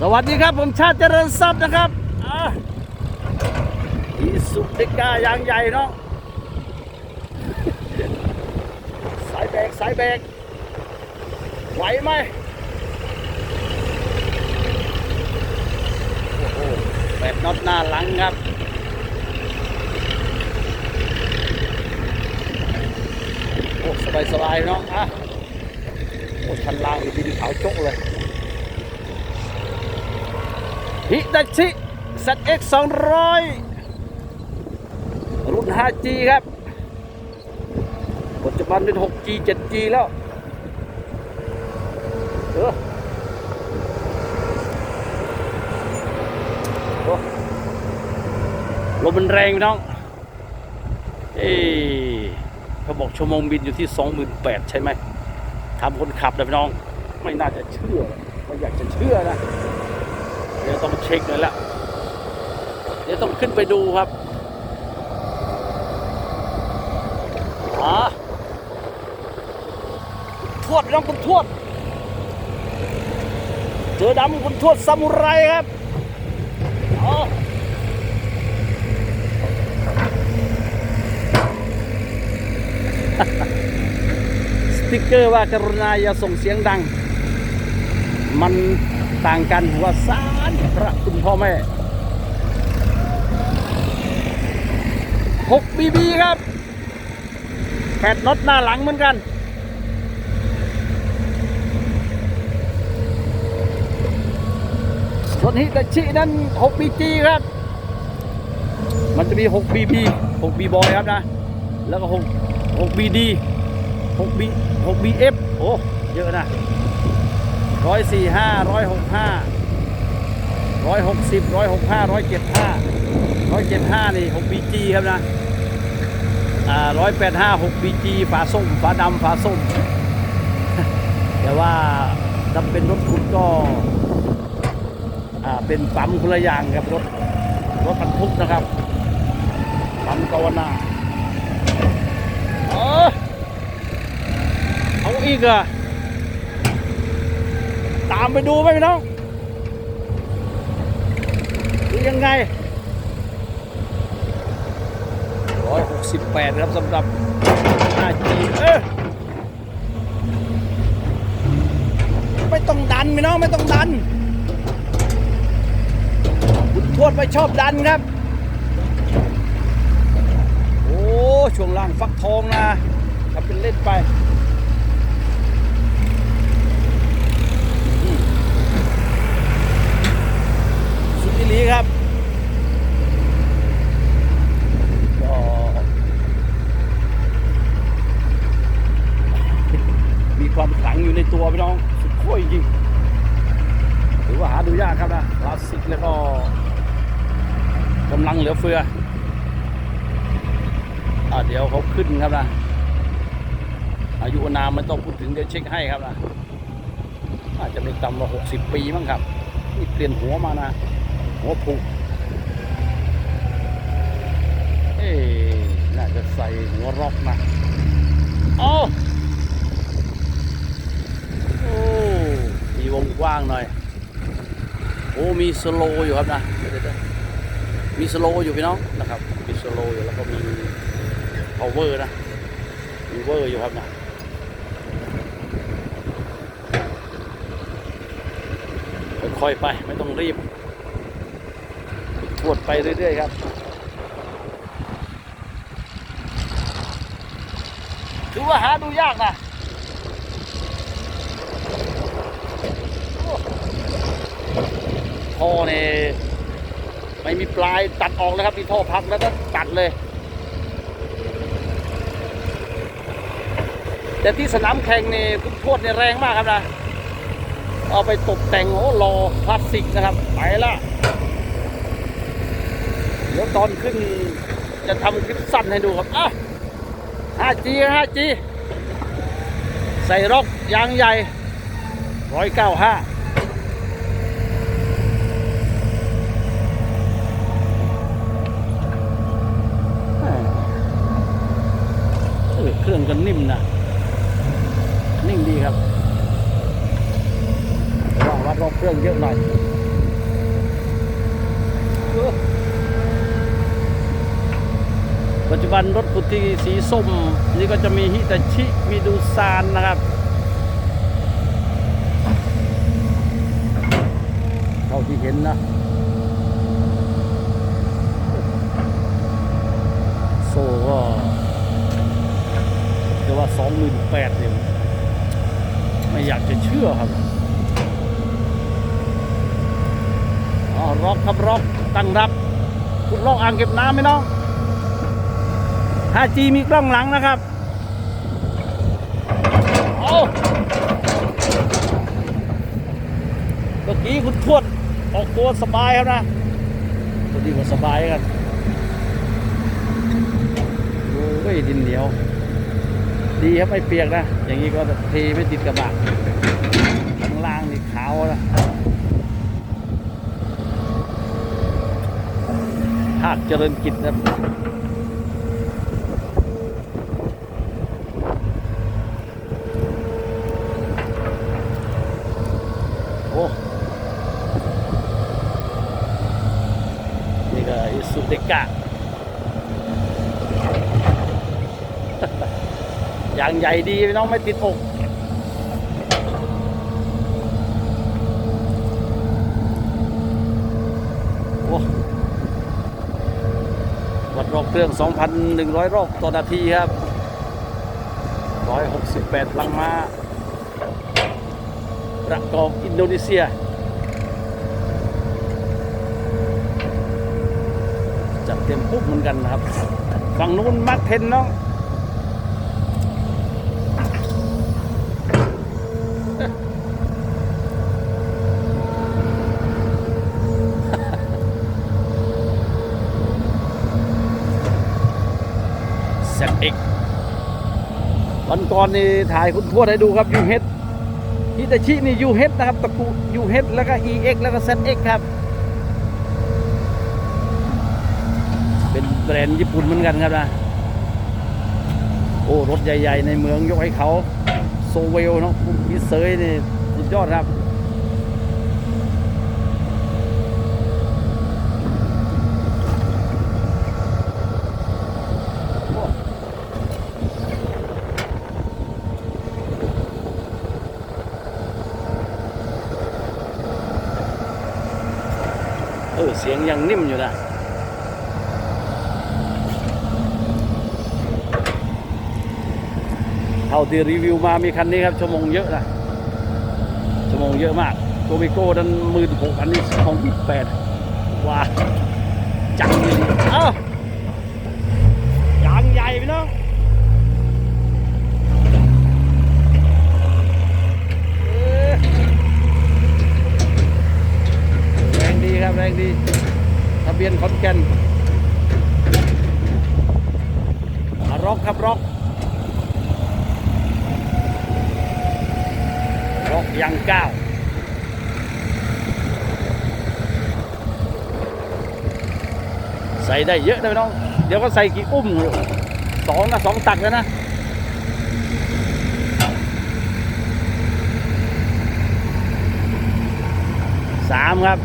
สวัสดีครับผมชาติเจริญทรัพย์นะครับอ่าอีสุเดกายางใหญ่เนาะสายแบกสายแบกไหวไหมโอ้โหแปดน็อตหน้าหลังครับโอ้สบายสบายๆเนาะอะโอ้ชั้นล่างนี่ดินขาวจกเลย ฮิตาชิ ZX 200 รุ่น 5G ครับ ปัจจุบันเป็น 6G 7G แล้ว เออลมมันแรงพี่น้อง เอ้เขาบอกชั่วโมงบินอยู่ที่ 28,000 ใช่ไหมทำคนขับนะพี่น้อง ไม่น่าจะเชื่อไม่อยากจะเชื่อนะ ดี๋ยวต้องเช็คเลยละเดี๋ยวต้องขึ้นไปดูครับอ๋อทวดน้องคุณทวดเจอดำคุณทวดซามูไรครับอ๋อสติ๊กเกอร์ว่ากรุณาอย่าส่งเสียงดัง มันต่างกันหัวสา รพระคุณพ่อแม่6บีบีครับแปดน็อตหน้าหลังเหมือนกันส่วนฮิตาชินั้น6 BG ครับ มันจะมี6 BB 6 B boy ครับนะ แล้วก็6 6 BD 6 B 6 BF โอ้ เยอะนะร้อยสี่ห้าร้อยหกห้า ร้อยหกสิบร้อยหกห้าร้อยเจ็ดห้าร้อยเจ็ดห้านี่หกบีจีครับนะอ่าร้อยแปดห้าหกบีจีฝาส้มฝาดำฝาส้ม แต่ว่าถ้าเป็นรถขุดก็อ่าเป็นปั๊มคนละอย่างกับรถรถบรรทุกนะครับปั๊มกาวนาเออเอาอีกอะตามไปดูไหมพี่น้อง ดูยังไงร้อยหกสิบแปดครับสำหรับ 5G เอ้ยไม่ต้องดันพี่น้องไม่ต้องดันคุณทวดไปชอบดันครับ โอ้ช่วงล่างฟักทองนะทำเป็นเล่นไป สุดที่ลีครับก็มีความขลังอยู่ในตัวพี่น้อง สุดโค้ยจริงถือว่าหาดูยากครับนะคลาสสิกแล้วก็กำลังเหลือเฟืออะเดี๋ยวเขาขึ้นครับนะอายุอานามไม่ต้องพูดถึงเดี๋ยวเช็คให้ครับนะอาจจะไม่ต่ำกว่าหกสิบปีมั้งครับ นี่เปลี่ยนหัวมานะ หัวผูกเอ๊น่าจะใส่หัวรอกนะโอ้โอ้มีวงกว้างหน่อย โอ้ มีสโลอยู่ครับนะเดี๋ยวมีสโลอยู่พี่น้องนะครับ มีสโลอยู่แล้วก็มี power นะ มีเวอร์อยู่ครับนะค่อยๆไปไม่ต้องรีบ ทวดไปเรื่อย ๆ ครับ ถือว่าหาดูยากนะท่อเนี่ยไม่มีปลายตัดออกเลยครับมีท่อพักแล้วก็ตัดเลย แต่ที่สนามแข่งนี่คุณทวดเนี่ยแรงมากครับนะ เอาไปตกแต่งโอ้รอพลาสติกนะครับ ไปละ ดี๋ยวตอนขึ้นจะทำคลิปสั้นให้ดูครับอะ 5G 5G ใส่ร็อกยางใหญ่ 195เครื่องก็นิ่มนะ นิ่งดีครับระวังวัดรอบเครื่องเยอะหน่อย ปัจจุบันรถกุฏิสีส้ม นี่ก็จะมีฮิตาชิ มีดูซานนะครับ เท่าที่เห็นนะ โซ่ก็จะว่าสองหมื่นแปดเนี่ยไม่อยากจะเชื่อครับอ๋อร็อกครับร็อกตั้งรับ คุณลองอ่างเก็บน้ำไหมน้อง 5G มีกล้องหลังนะครับโอ้เมื่อกี้คุณทวดออกตัวสบายครับนะตัวนี้ก็สบายกันโอ้ยดินเหนียว ดีครับไม่เปียกนะ อย่างนี้ก็เทไม่ติดกระบะข้างล่างนี่ขาวนะหากเจริญกิจครับ โอ้ นี่ก็อิสุเดกะ อย่างใหญ่ดีพี่น้องไม่ติดอกโอ้วัดรอบเครื่อง 2,100 รอบต่อนาทีครับ 168 ลังมาประกอบอินโดนีเซีย จัดเต็มปุ๊บเหมือนกันนะครับ ฝั่งนู้นมาร์คเทนเนาะ เซตเอ็ก วันก่อนนี่ถ่ายคุณทวดให้ดูครับยูเฮดฮิตาชินี่ยูเฮดนะครับตะกูยูเฮดแล้วก็ EX แล้วก็ ZX ครับ เป็นแบรนด์ญี่ปุ่นเหมือนกันครับนะ โอ้ รถใหญ่ ๆ ในเมืองยกให้เขา โซเวลเนาะมิเซยนี่สุดยอดครับ สียงยังนิ่มอยู่นะเท่าที่รีวิวมามีคันนี้ครับชั่วโมงเยอะนะชั่วโมงเยอะมากโกมิโก้นั้นหมื่นหกอันนี้สองพันแปดว้าจังเลยเอ้ายางใหญ่พี่น้องเออแรงดีครับแรงดี เบียนขอนแก่นอะร็อกครับร็อกร็อกยังก้าวใส่ได้เยอะนะพี่น้อง เดี๋ยวก็ใส่กี่อุ้มสองนะสองตักแล้วนะสามครับ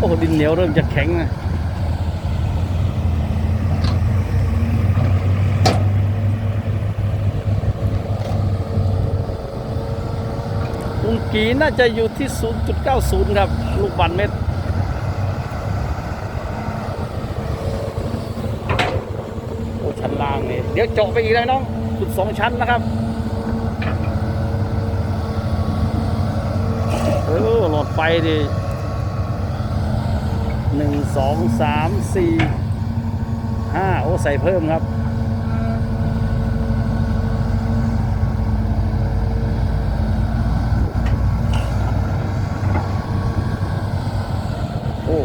โอ้ดินเหนียวเริ่มจะแข็งนะลุงกีน่าจะอยู่ที่ 0.90 ครับ ลูกบาศก์เมตรโอ้ชั้นล่างนี่เดี๋ยวเจาะไปอีกเลยน้องสุดสองชั้นนะครับเออหลอดไฟดิ สองสามสี่ห้าโอ้ใส่เพิ่มครับโอ้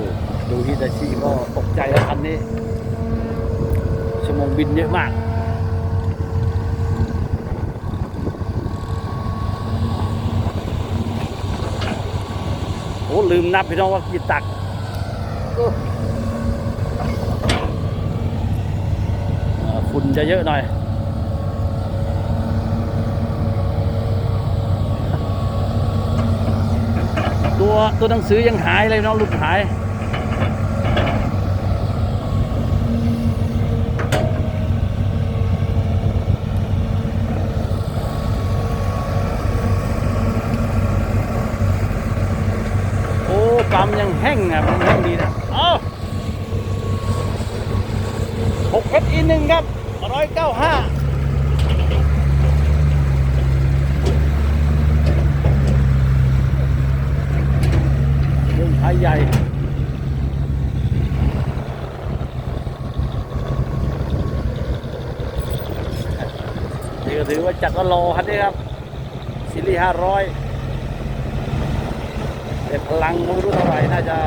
ดูฮิตาชิก็ตกใจแล้วคันนี้ ชั่วโมงบินเยอะมาก โอ้ลืมนับพี่น้องว่ากี่ตัก ฝุ่นจะเยอะหน่อยตัวตัวหนังสือยังหายเลยน้องลูกหาย ปั๊มยังแห้งอะมันแห้งดีนะเอ้าหกเพชรอีหนึ่งครับร้อยเก้าห้าเรื่อง ไทยใหญ่นี่ก็ถือว่าจัดว่ารอคันนี้ครับซีรีส์ห้าร้อยแต่พลังไม่รู้เท่าไหร่น่าจะ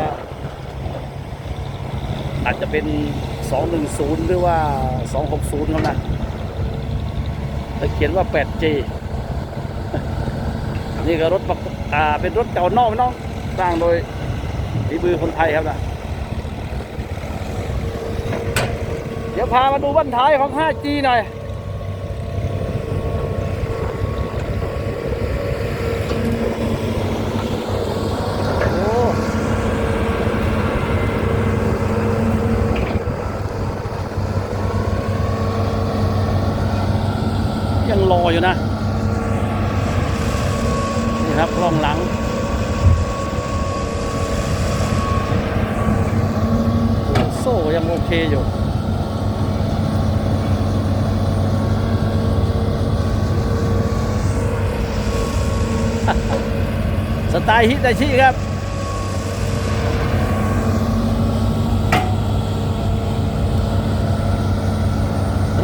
อาจจะเป็น 210 หรือว่า 260ครับนะแต่เขียนว่า 8G นี่ก็รถเป็นรถเก่านอกน้องสร้างโดย ฝีมือคนไทยครับนะเดี๋ยวพามาดูบั้นท้ายของ 5G หน่อยยังรออยู่นะ นี่ครับกล้องหลัง โอ้โซ่ยังโอเคอยู่สไตล์ฮิตาชิครับ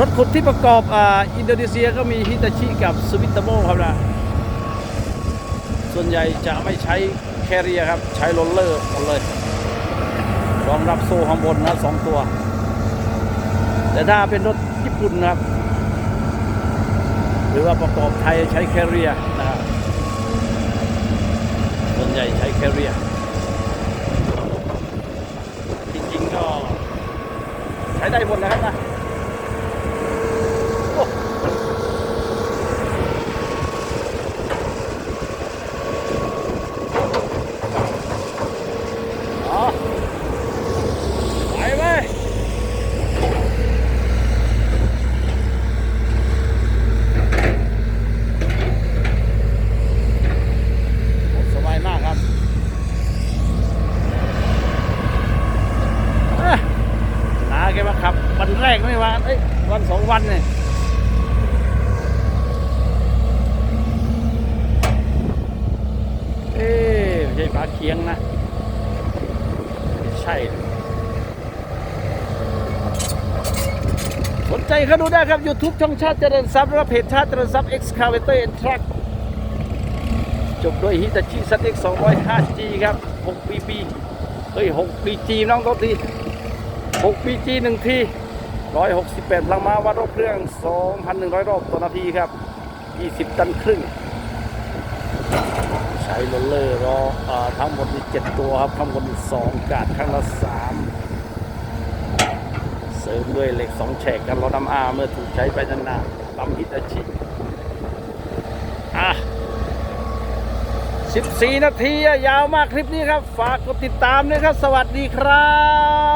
รถขุดที่ประกอบออินโดนีเซียก็มีฮิตาชิกับสวิตโมครับนะ ส่วนใหญ่จะไม่ใช้แคเรียครับ ใช้โรลเลอร์หมดเลย รองรับโซ่ข้างบนนะสองตัว แต่ถ้าเป็นรถญี่ปุ่นนะครับ หรือว่าประกอบไทยใช้แคเรียนะครับส่วนใหญ่ใช้แคเรียจริงๆก็ใช้ได้หมดนะครับนะ โอ้อ๋อไปไหมโอ้สบายมากครับเอ้ยนาแกมาขับ วันแรกไม่ว่าเอ้ย วันสองวันเนี่ยเอ๊ไม่ใช่ปลาเคียงนะไม่ใช่สนใจเขาดูได้ครับ YouTube ช่องชาติเจริญทรัพย์และเพจชาติเจริญทรัพย์ Excavator and Truck จบด้วยฮิตาชิซัตเอ็ก205 G ครับ6 BB เฮ้ย6 BG น้องโทษที6 BG หนึ่งที 168พลังม้าวัดรอบเครื่อง 2,100 รอบต่อนาทีครับ 20 ตันครึ่ง ใช้โรลเลอร์รออทั้งหมดมีเจ็ดตัวครับข้างบนมีสองกาดข้างละสามเสริมด้วยเหล็กสองแฉกกันล้อน้ำอาเมื่อถูกใช้ไปนานๆปั๊มฮิตาชิอะ14 นาทียาวมากคลิปนี้ครับ ฝากกดติดตามด้วยครับ สวัสดีครับ